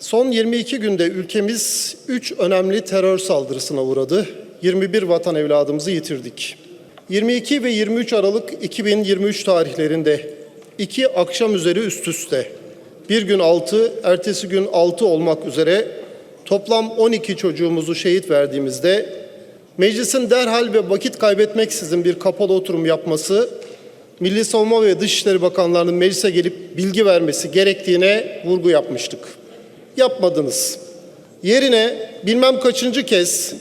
Son 22 günde ülkemiz 3 önemli terör saldırısına uğradı. 21 vatan evladımızı yitirdik. 22 ve 23 Aralık 2023 tarihlerinde iki akşam üzeri üst üste bir gün 6, ertesi gün 6 olmak üzere toplam 12 çocuğumuzu şehit verdiğimizde meclisin derhal ve vakit kaybetmeksizin bir kapalı oturum yapması Milli Savunma ve Dışişleri Bakanlarının meclise gelip bilgi vermesi gerektiğine vurgu yapmıştık. Yapmadınız. Yerine bilmem kaçıncı kez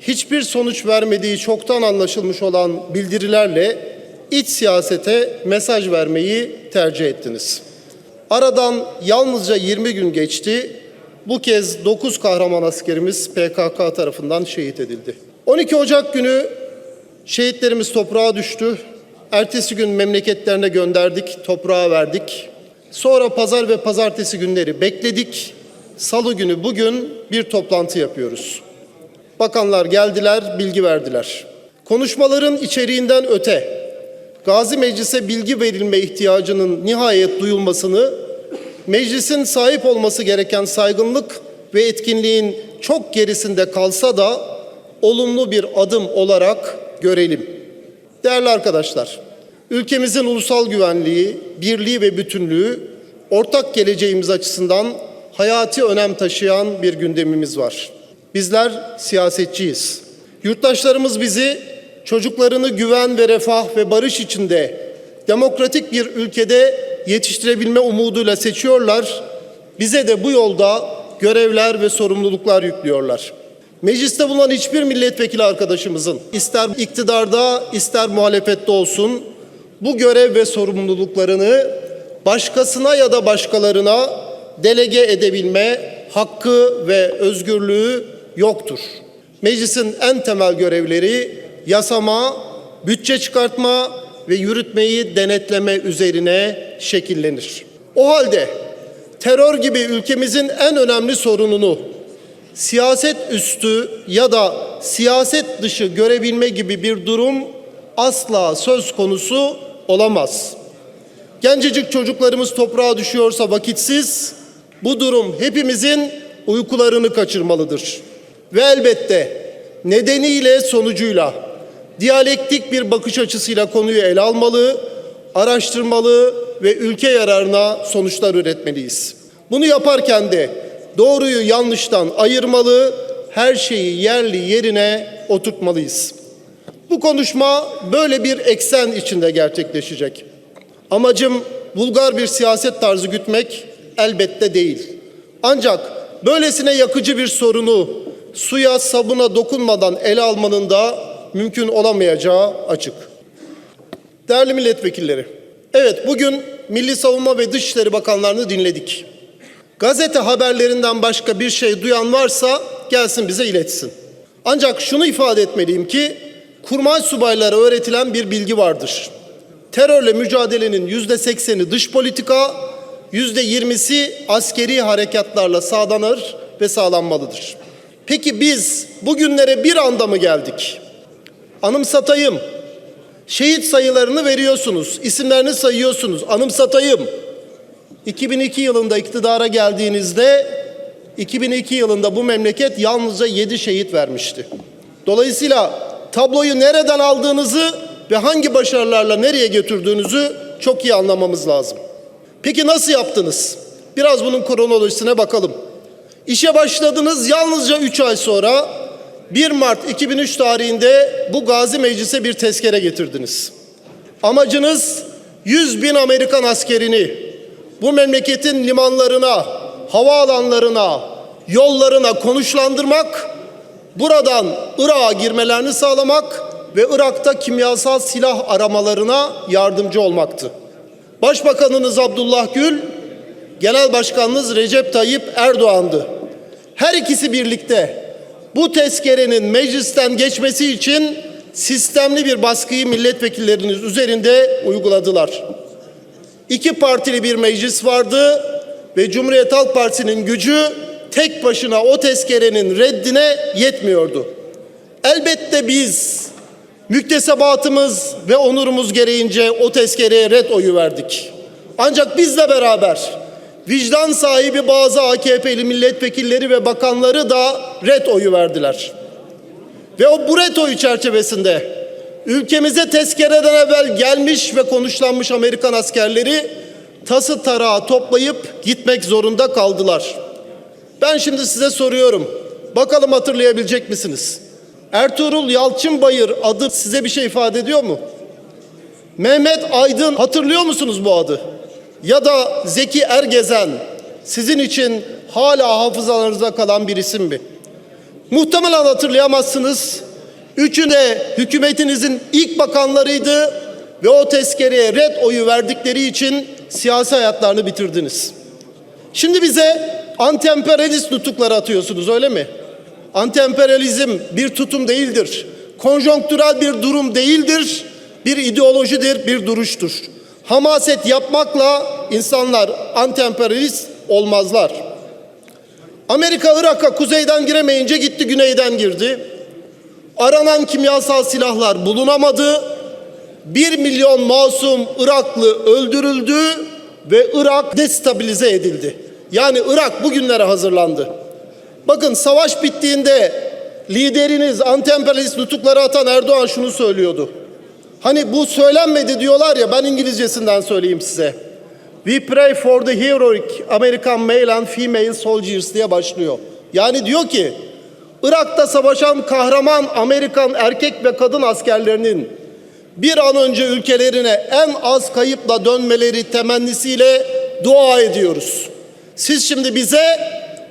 hiçbir sonuç vermediği çoktan anlaşılmış olan bildirilerle iç siyasete mesaj vermeyi tercih ettiniz. Aradan yalnızca 20 gün geçti. Bu kez 9 kahraman askerimiz PKK tarafından şehit edildi. 12 Ocak günü şehitlerimiz toprağa düştü. Ertesi gün memleketlerine gönderdik, toprağa verdik. Sonra pazar ve pazartesi günleri bekledik. Salı günü bugün bir toplantı yapıyoruz. Bakanlar geldiler, bilgi verdiler. Konuşmaların içeriğinden öte Gazi Meclis'e bilgi verilme ihtiyacının nihayet duyulmasını, meclisin sahip olması gereken saygınlık ve etkinliğin çok gerisinde kalsa da olumlu bir adım olarak görelim. Değerli arkadaşlar, ülkemizin ulusal güvenliği, birliği ve bütünlüğü ortak geleceğimiz açısından hayati önem taşıyan bir gündemimiz var. Bizler siyasetçiyiz. Yurttaşlarımız bizi çocuklarını güven ve refah ve barış içinde demokratik bir ülkede yetiştirebilme umuduyla seçiyorlar. Bize de bu yolda görevler ve sorumluluklar yüklüyorlar. Mecliste bulunan hiçbir milletvekili arkadaşımızın ister iktidarda ister muhalefette olsun bu görev ve sorumluluklarını başkasına ya da başkalarına delege edebilme hakkı ve özgürlüğü yoktur. Meclisin en temel görevleri yasama, bütçe çıkartma ve yürütmeyi denetleme üzerine şekillenir. O halde terör gibi ülkemizin en önemli sorununu siyaset üstü ya da siyaset dışı görebilme gibi bir durum asla söz konusu olamaz. Gencecik çocuklarımız toprağa düşüyorsa vakitsiz, bu durum hepimizin uykularını kaçırmalıdır. Ve elbette nedeniyle sonucuyla diyalektik bir bakış açısıyla konuyu ele almalı, araştırmalı ve ülke yararına sonuçlar üretmeliyiz. Bunu yaparken de doğruyu yanlıştan ayırmalı, her şeyi yerli yerine oturtmalıyız. Bu konuşma böyle bir eksen içinde gerçekleşecek. Amacım vulgar bir siyaset tarzı gütmek elbette değil. Ancak böylesine yakıcı bir sorunu suya sabuna dokunmadan ele almanın da mümkün olamayacağı açık. Değerli milletvekilleri, evet bugün Milli Savunma ve Dışişleri Bakanlarını dinledik. Gazete haberlerinden başka bir şey duyan varsa gelsin bize iletsin. Ancak şunu ifade etmeliyim ki kurmay subaylara öğretilen bir bilgi vardır. Terörle mücadelenin yüzde sekseni dış politika, yüzde yirmisi askeri harekatlarla sağlanır ve sağlanmalıdır. Peki biz bugünlere bir anda mı geldik? Anımsatayım. Şehit sayılarını veriyorsunuz, isimlerini sayıyorsunuz. Anımsatayım. 2002 yılında iktidara geldiğinizde 2002 yılında bu memleket yalnızca 7 şehit vermişti. Dolayısıyla tabloyu nereden aldığınızı ve hangi başarılarla nereye götürdüğünüzü çok iyi anlamamız lazım. Peki nasıl yaptınız? Biraz bunun kronolojisine bakalım. İşe başladınız yalnızca 3 ay sonra 1 Mart 2003 tarihinde bu Gazi Meclis'e bir tezkere getirdiniz. Amacınız 100 bin Amerikan askerini bu memleketin limanlarına, havaalanlarına, yollarına konuşlandırmak, buradan Irak'a girmelerini sağlamak ve Irak'ta kimyasal silah aramalarına yardımcı olmaktı. Başbakanınız Abdullah Gül, Genel Başkanınız Recep Tayyip Erdoğan'dı. Her ikisi birlikte bu tezkerenin meclisten geçmesi için sistemli bir baskıyı milletvekilleriniz üzerinde uyguladılar. İki partili bir meclis vardı ve Cumhuriyet Halk Partisi'nin gücü tek başına o tezkerenin reddine yetmiyordu. Elbette biz müktesebatımız ve onurumuz gereğince o tezkereye red oyu verdik. Ancak bizle beraber vicdan sahibi bazı AKP'li milletvekilleri ve bakanları da red oyu verdiler. Ve o bu red oyu çerçevesinde ülkemize tezkereden evvel gelmiş ve konuşlanmış Amerikan askerleri tası tarağı toplayıp gitmek zorunda kaldılar. Ben şimdi size soruyorum. Bakalım hatırlayabilecek misiniz? Ertuğrul Yalçınbayır adı size bir şey ifade ediyor mu? Mehmet Aydın hatırlıyor musunuz bu adı? Ya da Zeki Ergezen sizin için hala hafızalarınızda kalan bir isim mi? Muhtemelen hatırlayamazsınız. Üçü de hükümetinizin ilk bakanlarıydı ve o tezkereye red oyu verdikleri için siyasi hayatlarını bitirdiniz. Şimdi bize anti-emperyalist nutukları atıyorsunuz öyle mi? Anti-emperyalizm bir tutum değildir. Konjonktürel bir durum değildir. Bir ideolojidir, bir duruştur. Hamaset yapmakla insanlar anti-emperyalist olmazlar. Amerika Irak'a kuzeyden giremeyince gitti güneyden girdi. Aranan kimyasal silahlar bulunamadı. Bir milyon masum Iraklı öldürüldü ve Irak destabilize edildi. Yani Irak bugünlere hazırlandı. Bakın savaş bittiğinde lideriniz anti-emperyalist nutukları atan Erdoğan şunu söylüyordu. Hani bu söylenmedi diyorlar ya ben İngilizcesinden söyleyeyim size. We pray for the heroic American male and female soldiers diye başlıyor. Yani diyor ki Irak'ta savaşan kahraman Amerikan erkek ve kadın askerlerinin bir an önce ülkelerine en az kayıpla dönmeleri temennisiyle dua ediyoruz. Siz şimdi bize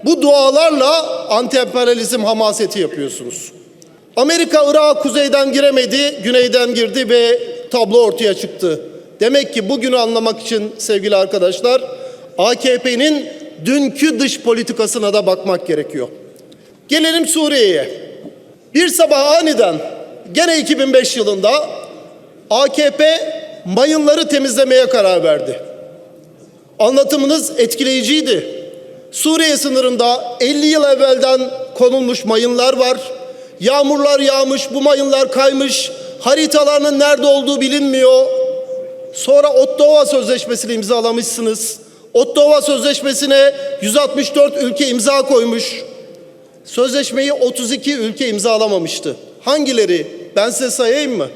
bu dualarla anti-emperyalizm hamaseti yapıyorsunuz. Amerika Irak'a kuzeyden giremedi, güneyden girdi ve tablo ortaya çıktı. Demek ki bugünü anlamak için sevgili arkadaşlar AKP'nin dünkü dış politikasına da bakmak gerekiyor. Gelelim Suriye'ye. Bir sabah aniden gene 2005 yılında AKP mayınları temizlemeye karar verdi. Anlatımınız etkileyiciydi. Suriye sınırında 50 yıl evvelden konulmuş mayınlar var. Yağmurlar yağmış, bu mayınlar kaymış. Haritalarının nerede olduğu bilinmiyor. Sonra Ottawa Sözleşmesi'ni imzalamışsınız. Ottawa Sözleşmesi'ne 164 ülke imza koymuş. Sözleşmeyi 32 ülke imzalamamıştı. Hangileri? Ben size sayayım mı?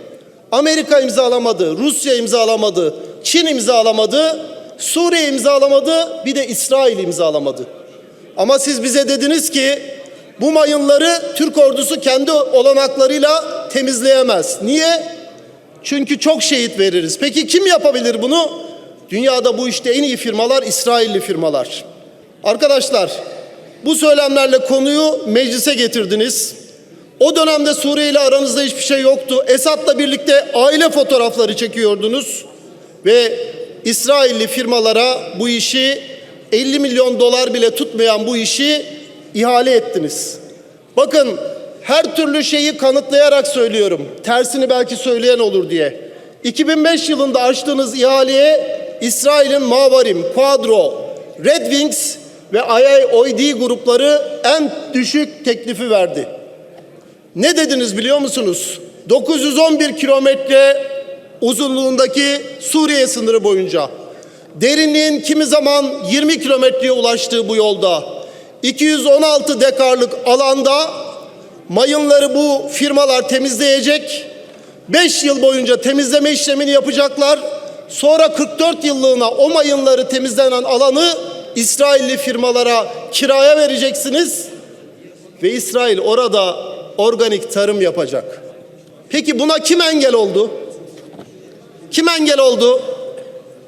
Amerika imzalamadı, Rusya imzalamadı, Çin imzalamadı, Suriye imzalamadı, bir de İsrail imzalamadı. Ama siz bize dediniz ki bu mayınları Türk ordusu kendi olanaklarıyla temizleyemez. Niye? Çünkü çok şehit veririz. Peki kim yapabilir bunu? Dünyada bu işte en iyi firmalar İsrailli firmalar. Arkadaşlar bu söylemlerle konuyu meclise getirdiniz. O dönemde Suriye ile aranızda hiçbir şey yoktu. Esad'la birlikte aile fotoğrafları çekiyordunuz ve İsrailli firmalara bu işi 50 milyon dolar bile tutmayan bu işi ihale ettiniz. Bakın her türlü şeyi kanıtlayarak söylüyorum. Tersini belki söyleyen olur diye. 2005 yılında açtığınız ihaleye İsrail'in Mavarim, Quadro, Red Wings ve IAOD grupları en düşük teklifi verdi. Ne dediniz biliyor musunuz? 911 kilometre uzunluğundaki Suriye sınırı boyunca derinliğin kimi zaman 20 kilometreye ulaştığı bu yolda 216 dekarlık alanda mayınları bu firmalar temizleyecek. 5 yıl boyunca temizleme işlemini yapacaklar. Sonra 44 yıllığına o mayınları temizlenen alanı İsrailli firmalara kiraya vereceksiniz ve İsrail orada organik tarım yapacak. Peki buna kim engel oldu? Kim engel oldu?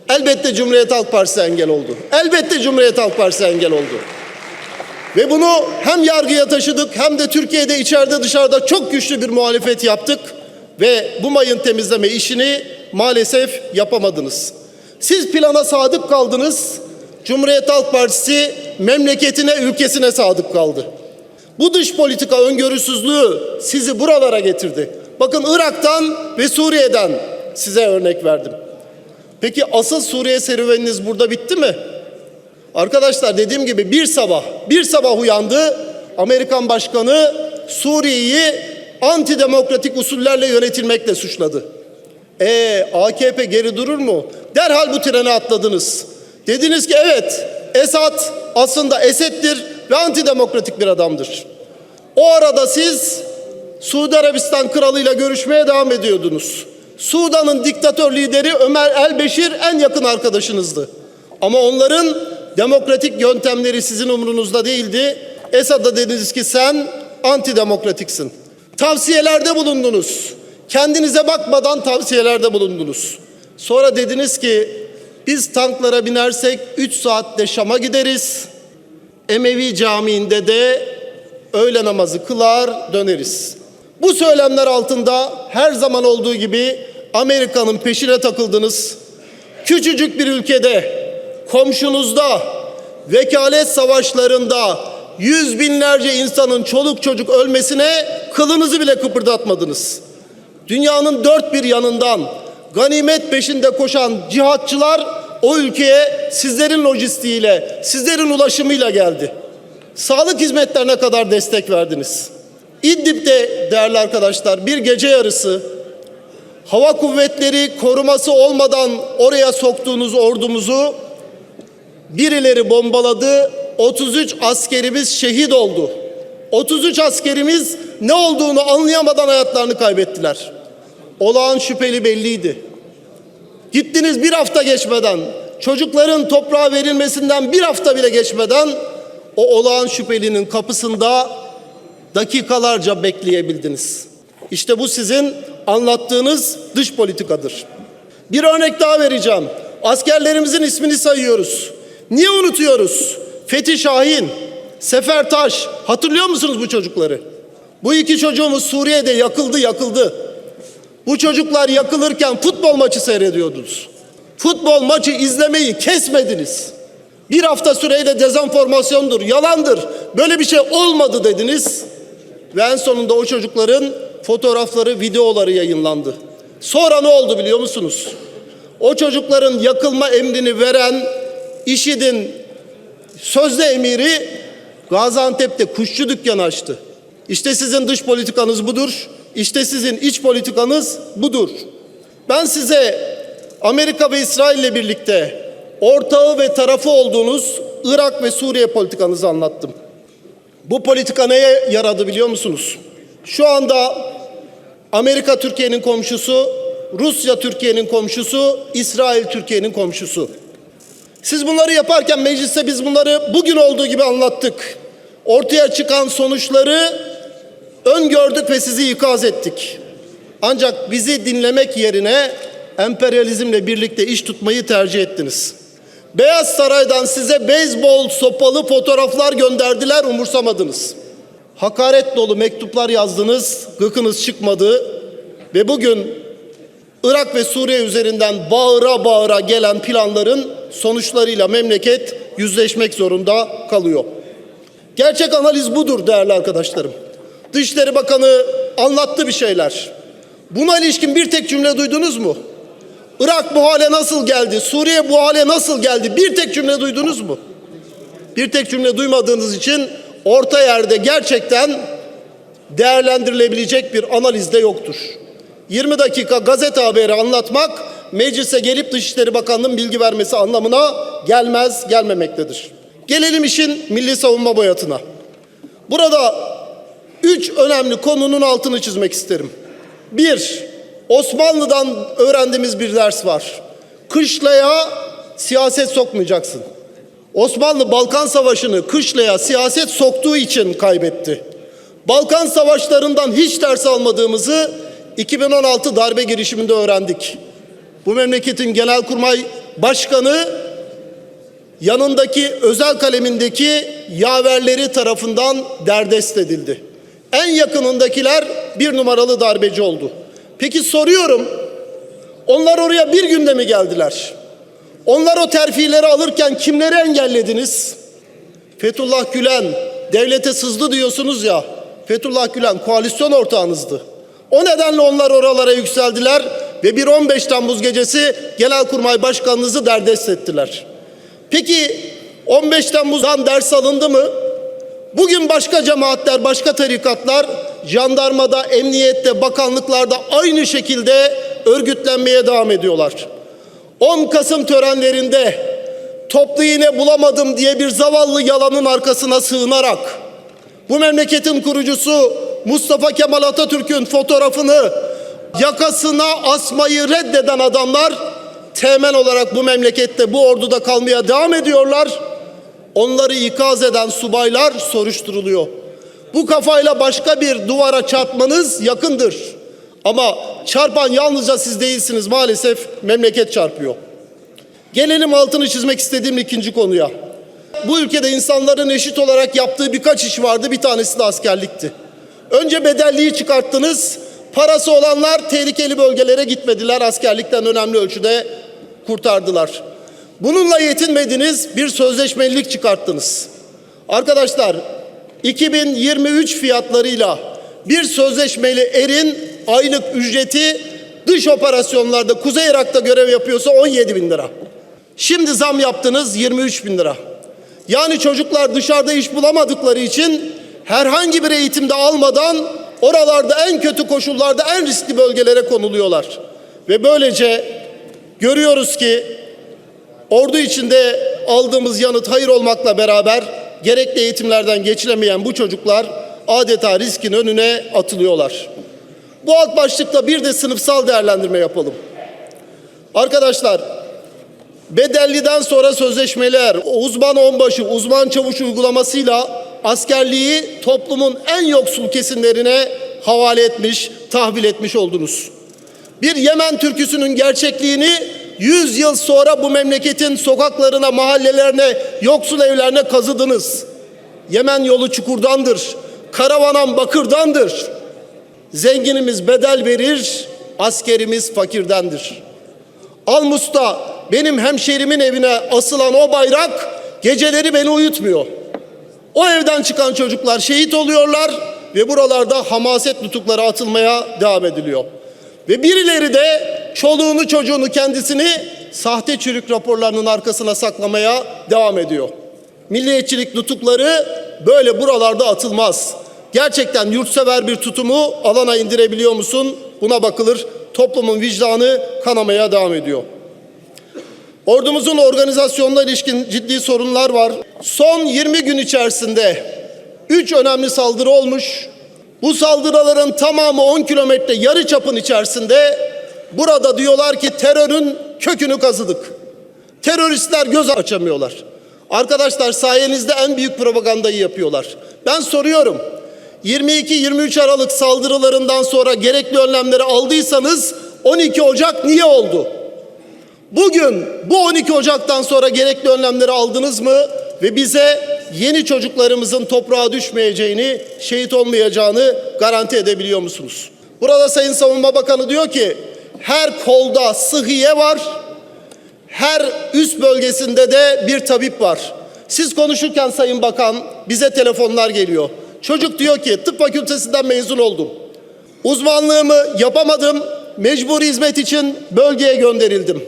Elbette Cumhuriyet Halk Partisi engel oldu. Elbette Cumhuriyet Halk Partisi engel oldu. Ve bunu hem yargıya taşıdık hem de Türkiye'de içeride dışarıda çok güçlü bir muhalefet yaptık ve bu mayın temizleme işini maalesef yapamadınız. Siz plana sadık kaldınız. Cumhuriyet Halk Partisi memleketine, ülkesine sadık kaldı. Bu dış politika öngörüsüzlüğü sizi buralara getirdi. Bakın Irak'tan ve Suriye'den size örnek verdim. Peki asıl Suriye serüveniniz burada bitti mi? Arkadaşlar dediğim gibi bir sabah, bir sabah uyandı. Amerikan başkanı Suriye'yi antidemokratik usullerle yönetilmekle suçladı. E AKP geri durur mu? Derhal bu trene atladınız. Dediniz ki evet Esad aslında Esed'dir ve antidemokratik bir adamdır. O arada siz Suudi Arabistan kralıyla görüşmeye devam ediyordunuz. Sudan'ın diktatör lideri Ömer el-Beşir en yakın arkadaşınızdı. Ama onların demokratik yöntemleri sizin umurunuzda değildi. Esad'a dediniz ki sen antidemokratiksin. Tavsiyelerde bulundunuz. Kendinize bakmadan tavsiyelerde bulundunuz. Sonra dediniz ki biz tanklara binersek 3 saatte Şam'a gideriz. Emevi Camii'nde de öğle namazı kılar döneriz. Bu söylemler altında her zaman olduğu gibi Amerika'nın peşine takıldınız. Küçücük bir ülkede, komşunuzda, vekalet savaşlarında yüz binlerce insanın çoluk çocuk ölmesine kılınızı bile kıpırdatmadınız. Dünyanın dört bir yanından ganimet peşinde koşan cihatçılar o ülkeye sizlerin lojistiğiyle, sizlerin ulaşımıyla geldi. Sağlık hizmetlerine kadar destek verdiniz. İdlib'de değerli arkadaşlar bir gece yarısı hava kuvvetleri koruması olmadan oraya soktuğunuz ordumuzu birileri bombaladı. 33 askerimiz şehit oldu. 33 askerimiz ne olduğunu anlayamadan hayatlarını kaybettiler. Olağan şüpheli belliydi. Gittiniz bir hafta geçmeden, çocukların toprağa verilmesinden bir hafta bile geçmeden o olağan şüphelinin kapısında dakikalarca bekleyebildiniz. İşte bu sizin anlattığınız dış politikadır. Bir örnek daha vereceğim. Askerlerimizin ismini sayıyoruz. Niye unutuyoruz? Fethi Şahin, Sefer Taş. Hatırlıyor musunuz bu çocukları? Bu iki çocuğumuz Suriye'de yakıldı, yakıldı. Bu çocuklar yakılırken futbol maçı seyrediyordunuz. Futbol maçı izlemeyi kesmediniz. Bir hafta süreyle dezenformasyondur, yalandır. Böyle bir şey olmadı dediniz. Ve en sonunda o çocukların fotoğrafları, videoları yayınlandı. Sonra ne oldu biliyor musunuz? O çocukların yakılma emrini veren IŞİD'in sözde emiri Gaziantep'te kuşçu dükkanı açtı. İşte sizin dış politikanız budur. İşte sizin iç politikanız budur. Ben size Amerika ve İsrail ile birlikte ortağı ve tarafı olduğunuz Irak ve Suriye politikanızı anlattım. Bu politika neye yaradı biliyor musunuz? Şu anda Amerika Türkiye'nin komşusu, Rusya Türkiye'nin komşusu, İsrail Türkiye'nin komşusu. Siz bunları yaparken mecliste biz bunları bugün olduğu gibi anlattık. Ortaya çıkan sonuçları öngördük ve sizi ikaz ettik. Ancak bizi dinlemek yerine emperyalizmle birlikte iş tutmayı tercih ettiniz. Beyaz Saray'dan size beyzbol sopalı fotoğraflar gönderdiler, umursamadınız. Hakaret dolu mektuplar yazdınız, gıkınız çıkmadı ve bugün Irak ve Suriye üzerinden bağıra bağıra gelen planların sonuçlarıyla memleket yüzleşmek zorunda kalıyor. Gerçek analiz budur değerli arkadaşlarım. Dışişleri Bakanı anlattı bir şeyler. Buna ilişkin bir tek cümle duydunuz mu? Irak bu hale nasıl geldi? Suriye bu hale nasıl geldi? Bir tek cümle duydunuz mu? Bir tek cümle duymadığınız için orta yerde gerçekten değerlendirilebilecek bir analiz de yoktur. 20 dakika gazete haberi anlatmak meclise gelip Dışişleri Bakanlığı'nın bilgi vermesi anlamına gelmez, gelmemektedir. Gelelim işin milli savunma boyatına. Burada üç önemli konunun altını çizmek isterim. Bir, Osmanlı'dan öğrendiğimiz bir ders var. Kışlaya siyaset sokmayacaksın. Osmanlı Balkan Savaşı'nı kışlaya siyaset soktuğu için kaybetti. Balkan Savaşlarından hiç ders almadığımızı 2016 darbe girişiminde öğrendik. Bu memleketin genelkurmay başkanı yanındaki özel kalemindeki yaverleri tarafından derdest edildi. En yakınındakiler bir numaralı darbeci oldu. Peki soruyorum, onlar oraya bir günde mi geldiler? Onlar o terfileri alırken kimleri engellediniz? Fethullah Gülen devlete sızdı diyorsunuz ya. Fethullah Gülen koalisyon ortağınızdı. O nedenle onlar oralara yükseldiler ve bir 15 Temmuz gecesi Genelkurmay Başkanınızı derdest ettiler. Peki 15 Temmuz'dan ders alındı mı? Bugün başka cemaatler, başka tarikatlar jandarmada, emniyette, bakanlıklarda aynı şekilde örgütlenmeye devam ediyorlar. 10 Kasım törenlerinde toplu iğne bulamadım diye bir zavallı yalanın arkasına sığınarak bu memleketin kurucusu Mustafa Kemal Atatürk'ün fotoğrafını yakasına asmayı reddeden adamlar temen olarak bu memlekette bu orduda kalmaya devam ediyorlar. Onları ikaz eden subaylar soruşturuluyor. Bu kafayla başka bir duvara çarpmanız yakındır. Ama çarpan yalnızca siz değilsiniz maalesef memleket çarpıyor. Gelelim altını çizmek istediğim ikinci konuya. Bu ülkede insanların eşit olarak yaptığı birkaç iş vardı. Bir tanesi de askerlikti. Önce bedelliği çıkarttınız. Parası olanlar tehlikeli bölgelere gitmediler. Askerlikten önemli ölçüde kurtardılar. Bununla yetinmediniz. Bir sözleşmelilik çıkarttınız. Arkadaşlar 2023 fiyatlarıyla bir sözleşmeli erin aylık ücreti dış operasyonlarda Kuzey Irak'ta görev yapıyorsa 17 bin lira. Şimdi zam yaptınız 23 bin lira. Yani çocuklar dışarıda iş bulamadıkları için herhangi bir eğitimde almadan oralarda en kötü koşullarda en riskli bölgelere konuluyorlar. Ve böylece görüyoruz ki ordu içinde aldığımız yanıt hayır olmakla beraber gerekli eğitimlerden geçilemeyen bu çocuklar adeta riskin önüne atılıyorlar. Bu alt başlıkta bir de sınıfsal değerlendirme yapalım. Arkadaşlar Bedelliden sonra sözleşmeler, uzman onbaşı, uzman çavuş uygulamasıyla askerliği toplumun en yoksul kesimlerine havale etmiş, tahvil etmiş oldunuz. Bir Yemen türküsünün gerçekliğini 100 yıl sonra bu memleketin sokaklarına, mahallelerine, yoksul evlerine kazıdınız. Yemen yolu çukurdandır, karavanan bakırdandır. Zenginimiz bedel verir, askerimiz fakirdendir. Almus'ta benim hemşerimin evine asılan o bayrak geceleri beni uyutmuyor. O evden çıkan çocuklar şehit oluyorlar ve buralarda hamaset nutukları atılmaya devam ediliyor. Ve birileri de çoluğunu çocuğunu kendisini sahte çürük raporlarının arkasına saklamaya devam ediyor. Milliyetçilik nutukları böyle buralarda atılmaz. Gerçekten yurtsever bir tutumu alana indirebiliyor musun? Buna bakılır. Toplumun vicdanı kanamaya devam ediyor. Ordumuzun organizasyonuna ilişkin ciddi sorunlar var. Son 20 gün içerisinde 3 önemli saldırı olmuş. Bu saldırıların tamamı 10 kilometre yarı çapın içerisinde burada diyorlar ki terörün kökünü kazıdık. Teröristler göz açamıyorlar. Arkadaşlar sayenizde en büyük propagandayı yapıyorlar. Ben soruyorum. 22-23 Aralık saldırılarından sonra gerekli önlemleri aldıysanız 12 Ocak niye oldu? Bugün bu 12 Ocak'tan sonra gerekli önlemleri aldınız mı ve bize yeni çocuklarımızın toprağa düşmeyeceğini, şehit olmayacağını garanti edebiliyor musunuz? Burada Sayın Savunma Bakanı diyor ki her kolda sıhhiye var, her üst bölgesinde de bir tabip var. Siz konuşurken Sayın Bakan bize telefonlar geliyor. Çocuk diyor ki tıp fakültesinden mezun oldum. Uzmanlığımı yapamadım. Mecburi hizmet için bölgeye gönderildim.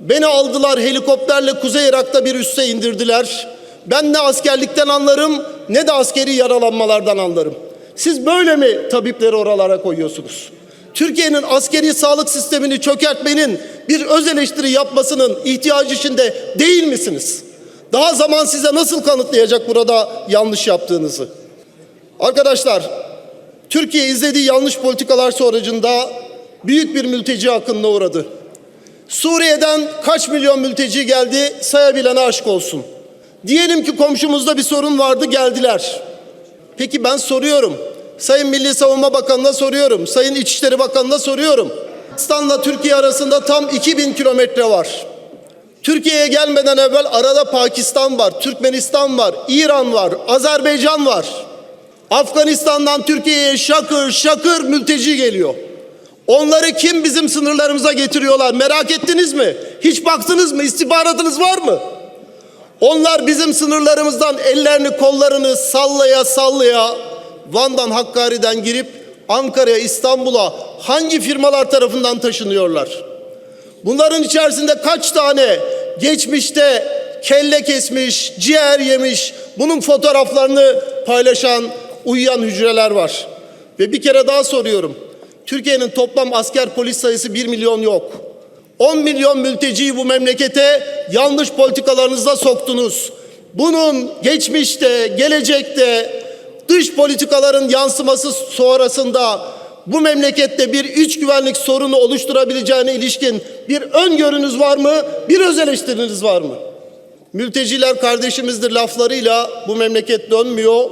Beni aldılar helikopterle Kuzey Irak'ta bir üsse indirdiler. Ben ne askerlikten anlarım ne de askeri yaralanmalardan anlarım. Siz böyle mi tabipleri oralara koyuyorsunuz? Türkiye'nin askeri sağlık sistemini çökertmenin bir öz eleştiri yapmasının ihtiyacı içinde değil misiniz? Daha zaman size nasıl kanıtlayacak burada yanlış yaptığınızı? Arkadaşlar, Türkiye izlediği yanlış politikalar sonucunda büyük bir mülteci akınına uğradı. Suriye'den kaç milyon mülteci geldi sayabilene aşk olsun. Diyelim ki komşumuzda bir sorun vardı geldiler. Peki ben soruyorum. Sayın Milli Savunma Bakanı'na soruyorum. Sayın İçişleri Bakanı'na soruyorum. Pakistan'la Türkiye arasında tam 2000 kilometre var. Türkiye'ye gelmeden evvel arada Pakistan var, Türkmenistan var, İran var, Azerbaycan var. Afganistan'dan Türkiye'ye şakır şakır mülteci geliyor. Onları kim bizim sınırlarımıza getiriyorlar merak ettiniz mi? Hiç baktınız mı? İstihbaratınız var mı? Onlar bizim sınırlarımızdan ellerini kollarını sallaya sallaya Van'dan Hakkari'den girip Ankara'ya İstanbul'a hangi firmalar tarafından taşınıyorlar? Bunların içerisinde kaç tane geçmişte kelle kesmiş, ciğer yemiş, bunun fotoğraflarını paylaşan, uyuyan hücreler var. Ve bir kere daha soruyorum. Türkiye'nin toplam asker polis sayısı 1 milyon yok. 10 milyon mülteciyi bu memlekete yanlış politikalarınızla soktunuz. Bunun geçmişte, gelecekte dış politikaların yansıması sonrasında bu memlekette bir iç güvenlik sorunu oluşturabileceğine ilişkin bir öngörünüz var mı? Bir öz eleştiriniz var mı? Mülteciler kardeşimizdir laflarıyla bu memleket dönmüyor.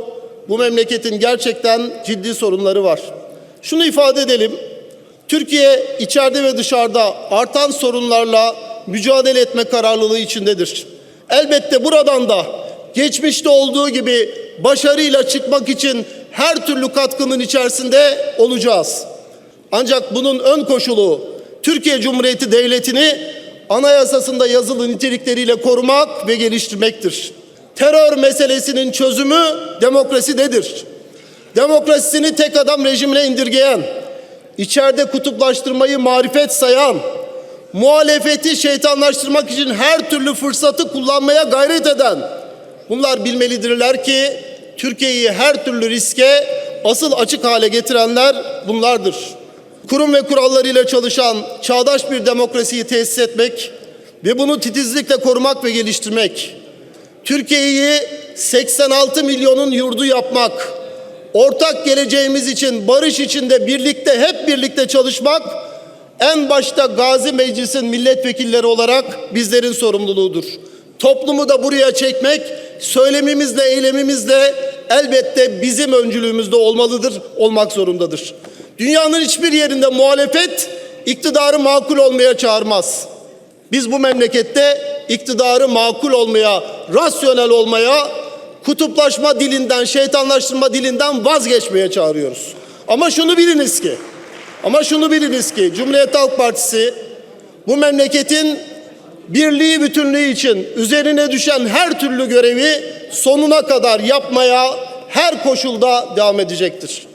Bu memleketin gerçekten ciddi sorunları var. Şunu ifade edelim. Türkiye içeride ve dışarıda artan sorunlarla mücadele etme kararlılığı içindedir. Elbette buradan da geçmişte olduğu gibi başarıyla çıkmak için her türlü katkının içerisinde olacağız. Ancak bunun ön koşulu Türkiye Cumhuriyeti Devleti'ni anayasasında yazılı nitelikleriyle korumak ve geliştirmektir. Terör meselesinin çözümü demokrasidedir. Demokrasisini tek adam rejimine indirgeyen, içeride kutuplaştırmayı marifet sayan, muhalefeti şeytanlaştırmak için her türlü fırsatı kullanmaya gayret eden, bunlar bilmelidirler ki Türkiye'yi her türlü riske asıl açık hale getirenler bunlardır. Kurum ve kurallarıyla çalışan çağdaş bir demokrasiyi tesis etmek ve bunu titizlikle korumak ve geliştirmek, Türkiye'yi 86 milyonun yurdu yapmak, ortak geleceğimiz için barış içinde birlikte hep birlikte çalışmak en başta Gazi Meclis'in milletvekilleri olarak bizlerin sorumluluğudur. Toplumu da buraya çekmek söylemimizle eylemimizle elbette bizim öncülüğümüzde olmalıdır, olmak zorundadır. Dünyanın hiçbir yerinde muhalefet iktidarı makul olmaya çağırmaz. Biz bu memlekette iktidarı makul olmaya, rasyonel olmaya, kutuplaşma dilinden, şeytanlaştırma dilinden vazgeçmeye çağırıyoruz. Ama şunu biliniz ki, ama şunu biliniz ki Cumhuriyet Halk Partisi bu memleketin birliği bütünlüğü için üzerine düşen her türlü görevi sonuna kadar yapmaya her koşulda devam edecektir.